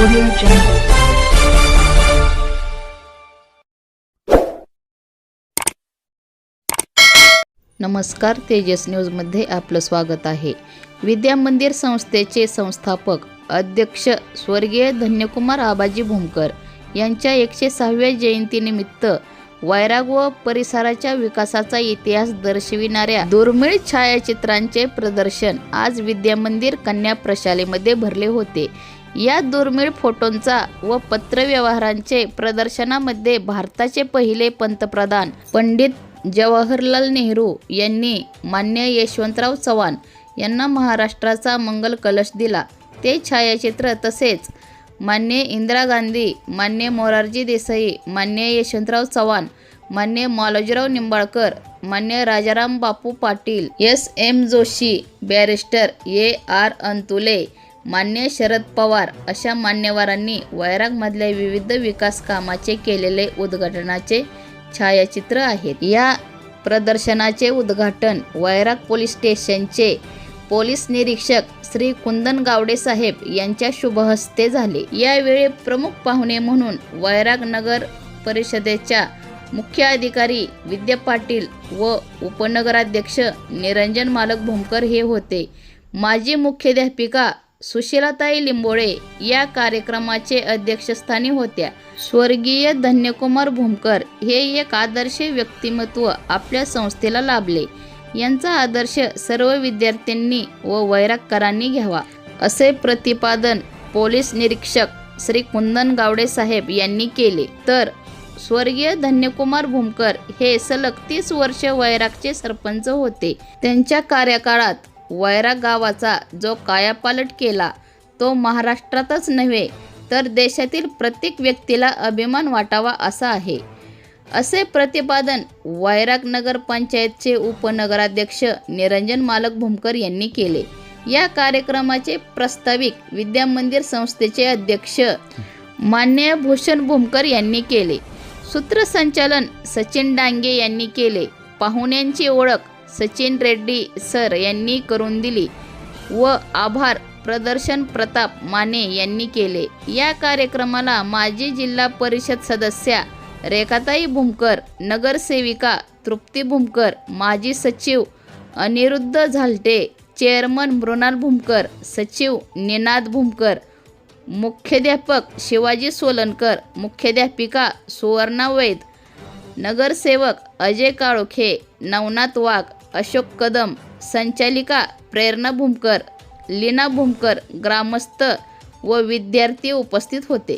Audio Jungle. नमस्कार तेजस न्यूजमध्ये आपलं स्वागत आहे विद्या मंदिर संस्थेचे संस्थापक अध्यक्ष स्वर्गीय धन्यकुमार आबाजी भूमकर यांच्या एकशे सहाव्या जयंतीनिमित्त वैराग व परिसराच्या विकासाचा इतिहास दर्शविणाऱ्या दुर्मिळ छायाचित्रांचे प्रदर्शन आज विद्यामंदिर कन्या प्रशालेमध्ये भरले होते या दुर्मिळ फोटोंचा व पत्रव्यवहारांचे प्रदर्शनामध्ये भारताचे पहिले पंतप्रधान पंडित जवाहरलाल नेहरू यांनी मान्य यशवंतराव चव्हाण यांना महाराष्ट्राचा मंगल कलश दिला. ते छायाचित्र तसेच मान्य इंदिरा गांधी मान्य मोरारजी देसाई मान्य यशवंतराव चव्हाण मान्य मालोजीराव निंबाळकर मान्य Rajaram Bapu Patil S M Joshi barrister A R Antulay मान्य शरद पवार अशा मान्यवरांनी वैरागमधल्या विविध विकास कामाचे केलेले उद्घाटनाचे छायाचित्र आहेत. या प्रदर्शनाचे उद्घाटन वैराग पोलीस स्टेशनचे पोलीस निरीक्षक श्री कुंदन गावडे साहेब यांच्या शुभहस्ते झाले. यावेळी प्रमुख पाहुणे म्हणून वैराग नगर परिषदेच्या मुख्य अधिकारी विद्या पाटील व उपनगराध्यक्ष निरंजन मालक भूमकर हे होते. माजी मुख्याध्यापिका सुशीलाताई लिंबोळे या कार्यक्रमाचे अध्यक्षस्थानी होत्या. स्वर्गीय धन्यकुमार भूमकर हे एक आदर्श व्यक्तिमत्व आपल्या संस्थेला लाभले. यांचा आदर्श सर्व विद्यार्थ्यांनी व वैरागकरांनी घ्यावा. असे प्रतिपादन पोलीस निरीक्षक श्री कुंदन गावडे साहेब यांनी केले. तर स्वर्गीय धन्यकुमार भूमकर हे सलग तीस वर्ष वैरागचे सरपंच होते. त्यांच्या कार्यकाळात वैराग गावाचा जो कायापालट केला तो महाराष्ट्रातच नव्हे तर देशातील प्रत्येक व्यक्तीला अभिमान वाटावा असा आहे. असे प्रतिपादन वैराग नगर पंचायतचे उपनगराध्यक्ष निरंजन मालक भूमकर यांनी केले. या कार्यक्रमाचे प्रस्ताविक विद्या मंदिर संस्थेचे अध्यक्ष मान्य भूषण भूमकर यांनी केले. सूत्रसंचालन सचिन डांगे यांनी केले. पाहुण्यांची ओळख सचिन रेड्डी सर यांनी करून दिली व आभार प्रदर्शन प्रताप माने यांनी केले. या कार्यक्रमाला माजी जिल्हा परिषद सदस्या रेखाताई भूमकर नगरसेविका तृप्ती भूमकर माजी सचिव अनिरुद्ध झालटे चेअरमन मृणाल भूमकर सचिव निनाद भूमकर मुख्याध्यापक शिवाजी सोलनकर मुख्याध्यापिका सुवर्णा वैद नगरसेवक अजय काळोखे नवनाथ वाघ अशोक कदम संचालिका प्रेरणा भूमकर लीना भूमकर ग्रामस्थ व विद्यार्थी उपस्थित होते.